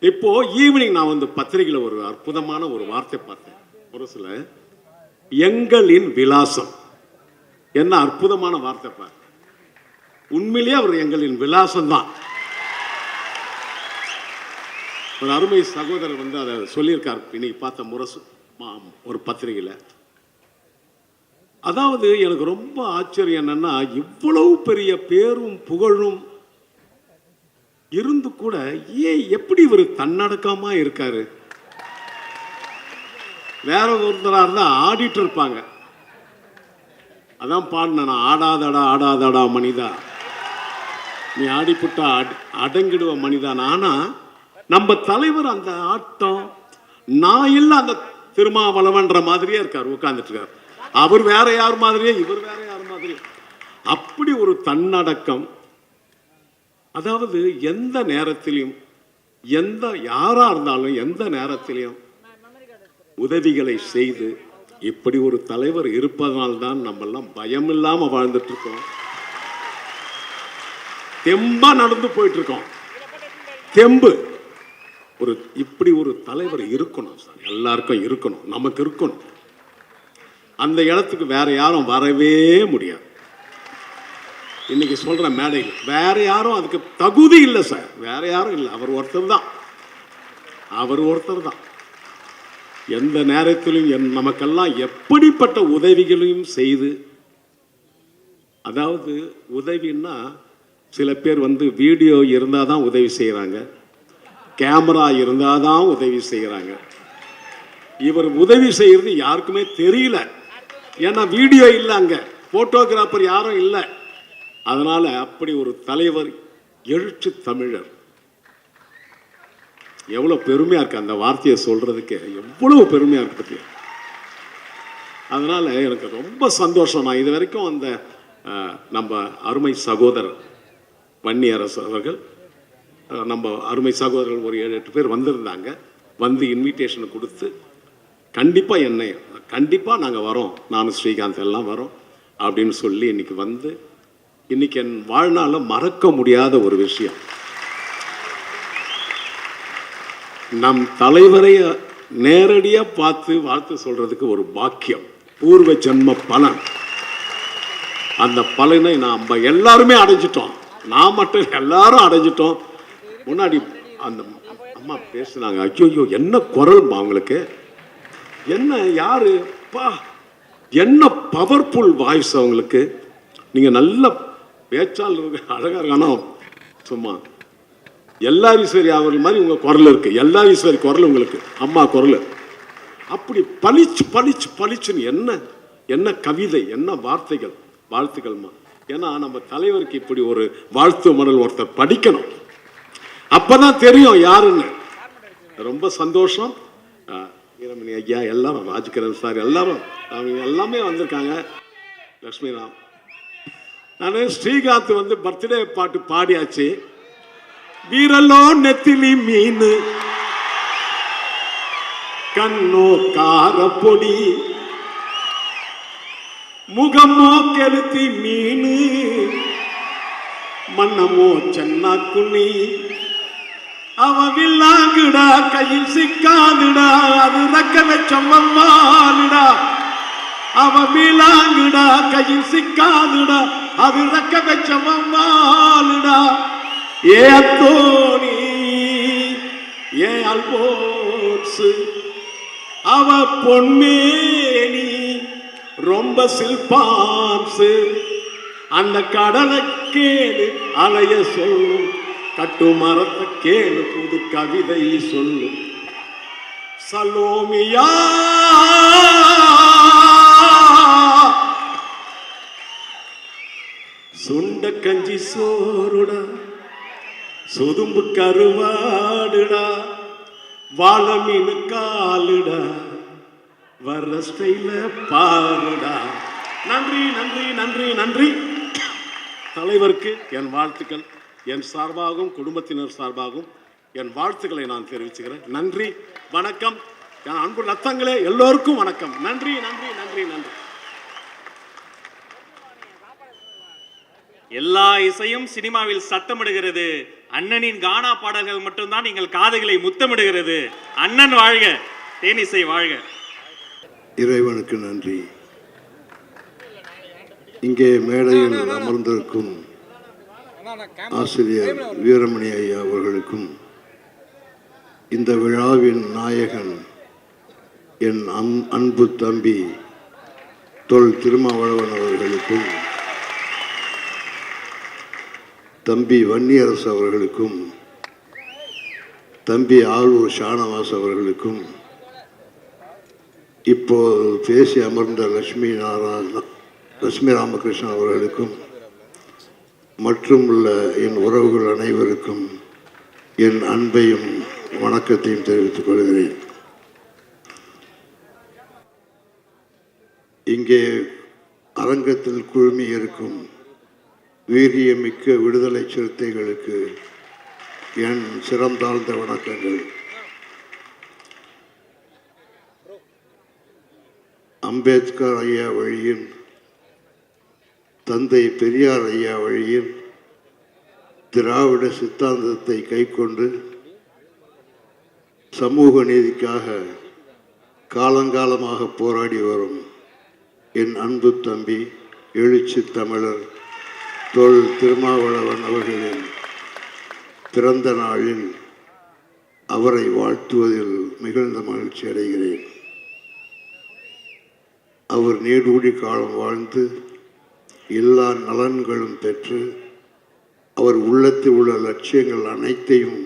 இப்போ ஈவினிங் நான் வந்து பத்திரிகையில் ஒரு அற்புதமான ஒரு வார்த்தை பார்த்தேன். ஒரு சில எங்களின் விலாசம். என்ன அற்புதமான வார்த்தை பார். உண்மையிலேயே அவர் எங்களின் விலாசம் தான் ஒரு அருமை சகோதரர் வந்து அதை சொல்லியிருக்கார். இன்னைக்கு பார்த்த முரசு மா- ஒரு பத்திரிகையில். அதாவது எனக்கு ரொம்ப ஆச்சரியம் என்னன்னா இவ்வளவு பெரிய பேரும் புகழும் இருந்து கூட ஏன் எப்படி இவர் தன்னடக்கமாக இருக்காரு? வேற ஒருத்தராக இருந்தால் ஆடிட்டு இருப்பாங்க. அதான் பாடின ஆடாதடா ஆடாதடா மனிதா. நீ ஆடிப்புட்டா அடங்கிடுவ மனிதான் ஆனால் நம்ம தலைவர் அந்த ஆட்டம் நான் இல்லை அந்த திருமாவளவன்ற மாதிரியே இருக்கார் உட்காந்துட்டு இருக்கார் அவர் வேற யார் மாதிரியே இவர் வேற யார் மாதிரியே. அப்படி ஒரு தன்னடக்கம் அதாவது எந்த நேரத்திலையும் எந்த யாரா இருந்தாலும் எந்த நேரத்திலையும் உதவிகளை செய்து இப்படி ஒரு தலைவர் இருப்பதனால்தான் நம்மெல்லாம் பயம் இல்லாம வாழ்ந்துட்டு இருக்கோம் தெம்பா நடந்து போயிட்டு இருக்கோம் தெம்பு. ஒரு இப்படி ஒரு தலைவர் இருக்கணும் சார். எல்லாருக்கும் இருக்கணும். நமக்கு இருக்கணும். அந்த இடத்துக்கு வேற யாரும் வரவே முடியாது. இன்னைக்கு சொல்ற மேடையில் வேற யாரும் அதுக்கு தகுதி இல்லை சார். வேற யாரும் இல்லை. அவர் ஒருத்தர் தான். அவர் ஒருத்தர் தான். எந்த நேரத்திலும் என் நமக்கெல்லாம் எப்படிப்பட்ட உதவிகளையும் செய்து அதாவது உதவின்னா சில பேர் வந்து வீடியோ இருந்தால் தான் உதவி செய்கிறாங்க கேமரா இருந்தால் தான் உதவி செய்கிறாங்க இவர் உதவி செய்கிறது யாருக்குமே தெரியல. ஏன்னா வீடியோ இல்லை அங்கே. ஃபோட்டோகிராஃபர் யாரும் இல்லை. அதனால் அப்படி ஒரு தலைவர் எழுச்சி தமிழர். எவ்வளோ பெருமையாக இருக்கு அந்த வார்த்தையை சொல்கிறதுக்கு எவ்வளோ பெருமையாக இருக்கு பத்தியா? அதனால் எனக்கு ரொம்ப சந்தோஷம். நான் இது வரைக்கும் அந்த நம்ம அருமை சகோதரர் வன்னியரசு அவர்கள் நம்ம அருமை சகோதரர்கள் ஒரு ஏழு எட்டு பேர் வந்திருந்தாங்க. வந்து இன்விடேஷன் கொடுத்து கண்டிப்பாக என்னை கண்டிப்பாக நாங்கள் வரோம். நானும் ஸ்ரீகாந்த் எல்லாம் வரோம் அப்படின்னு சொல்லி இன்னைக்கு வந்து இன்னைக்கு என் வாழ்நாளில் மறக்க முடியாத ஒரு விஷயம். நம் தலைவரை நேரடியாக பார்த்து வாழ்த்து சொல்றதுக்கு ஒரு பாக்கியம். பூர்வ ஜென்ம பலன். அந்த பலனை நாம் எல்லாருமே அடைஞ்சிட்டோம். நான் மட்டும் எல்லாரும் அடைஞ்சிட்டோம். முன்னாடி அந்த அம்மா பேசுனாங்க ஐயோ என்ன குரல்மா அவங்களுக்கு என்ன யாரு? பா என்ன பவர்ஃபுல் வாய்ஸ் அவங்களுக்கு? நீங்க நல்ல பேச்சால் இருக்க. அழகா இருக்கானோ சும்மா. எல்லாரீஸ்வரி அவர்கள் மாதிரி உங்கள் குரல் இருக்குது எல்லா ஈஸ்வரி குரல் உங்களுக்கு. அம்மா குரல். அப்படி பளிச்சு பளிச்சு பளிச்சுன்னு என்ன என்ன கவிதை என்ன வார்த்தைகள் வாழ்த்துக்கள்மா ஏன்னா நம்ம தலைவருக்கு இப்படி ஒரு வாழ்த்து மடல் ஒருத்தர் படிக்கணும். அப்பதான் தெரியும் யாருன்னு. ரொம்ப சந்தோஷம். வீரமணி ஐயா எல்லாரும் ராஜ்கிரண் சார் எல்லாரும் அவங்க எல்லாமே வந்திருக்காங்க. லக்ஷ்மி ராம். நான் ஸ்ரீகாந்த் வந்து பர்த்டே பாட்டு பாடியாச்சு. வீரலோ நெத்திலி மீன். கண்ணோ கார பொடி. முகமோ கெளுத்தி மீன். மன்னமோ சென்னா குன்னி அவ வில்லாங்குடா கையில் சிக்காதுடா அது ரக்க வச்சம்மாளுடா அவ மீளாங்குடா கையில் சிக்காதுடா அது ரக்க வச்சம்மாளுடா ஏ அத்தோனி ஏ அல்போன்ஸ் அவ பொன்மேனி ரொம்ப சில்பான்ஸு அந்த கடலை கேளு அலைய சொல்லும் கட்டு மரத்தை கேளு புது கவிதை சொல்லும் சலோமியா சுண்ட கஞ்சி சோறுடா சொதும்பு கருவாடுடா வாழ மீனு காலுடா வர்ற ஸ்டைல பாருடா. நன்றி நன்றி நன்றி நன்றி. தலைவருக்கு என் வாழ்த்துக்கள் என் சார்பாகவும் குடும்பத்தினர் சார்பாகவும் என் வாழ்த்துக்களை நான் தெரிவிச்சுக்கிறேன். நன்றி வணக்கம். என் அன்பு ரத்தங்களே எல்லோருக்கும் வணக்கம். நன்றி நன்றி நன்றி நன்றி. எல்லா இசையும் சினிமாவில் சத்தமிடுகிறது. அண்ணனின் கானா பாடல்கள் மட்டும்தான் நீங்கள் காதுகளை முத்தமிடுகிறது. அண்ணன் வாழ்க தேனிசை வாழ்க. இறைவனுக்கு நன்றி. இங்கே மேடையில் அமர்ந்திருக்கும் ஆசிரியர் வீரமணி ஐயா அவர்களுக்கும் இந்த விழாவின் நாயகன் என் அன்பு தம்பி தொல் திருமாவளவன் அவர்களுக்கும் தம்பி வன்னியரசு அவர்களுக்கும் தம்பி ஆளூர் ஷானவாஸ் அவர்களுக்கும் இப்போது பேசி அமர்ந்த லட்சுமி நாராயண லட்சுமி ராமகிருஷ்ணன் அவர்களுக்கும் மற்றும் உள்ள என் உறவுகள் அனைவருக்கும் என் அன்பையும் வணக்கத்தையும் தெரிவித்துக் கொள்கிறேன். இங்கே அரங்கத்தில் குழுமி இருக்கும் வீரியமிக்க விடுதலை சிறுத்தைகளுக்கு என் சிறந்தாழ்ந்த வணக்கங்கள். அம்பேத்கர் ஐயா வழியின் தந்தை பெரியார் ஐயா வழியின் திராவிட சித்தாந்தத்தை கைக்கொண்டு சமூக நீதிக்காக காலங்காலமாக போராடி வரும் என் அன்பு தம்பி எழுச்சி தமிழர் தொல் திருமாவளவன் அவர்களின் பிறந்த நாளில் அவரை வாழ்த்துவதில் மிகுந்த மகிழ்ச்சி அடைகிறேன். அவர் நீடூடி காலம் வாழ்ந்து எல்லா நலன்களும் பெற்று அவர் உள்ளத்தில் உள்ள லட்சியங்கள் அனைத்தையும்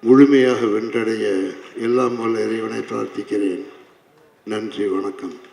முழுமையாக வென்றடைய எல்லாம் வல்ல இறைவனை பிரார்த்திக்கிறேன். நன்றி வணக்கம்.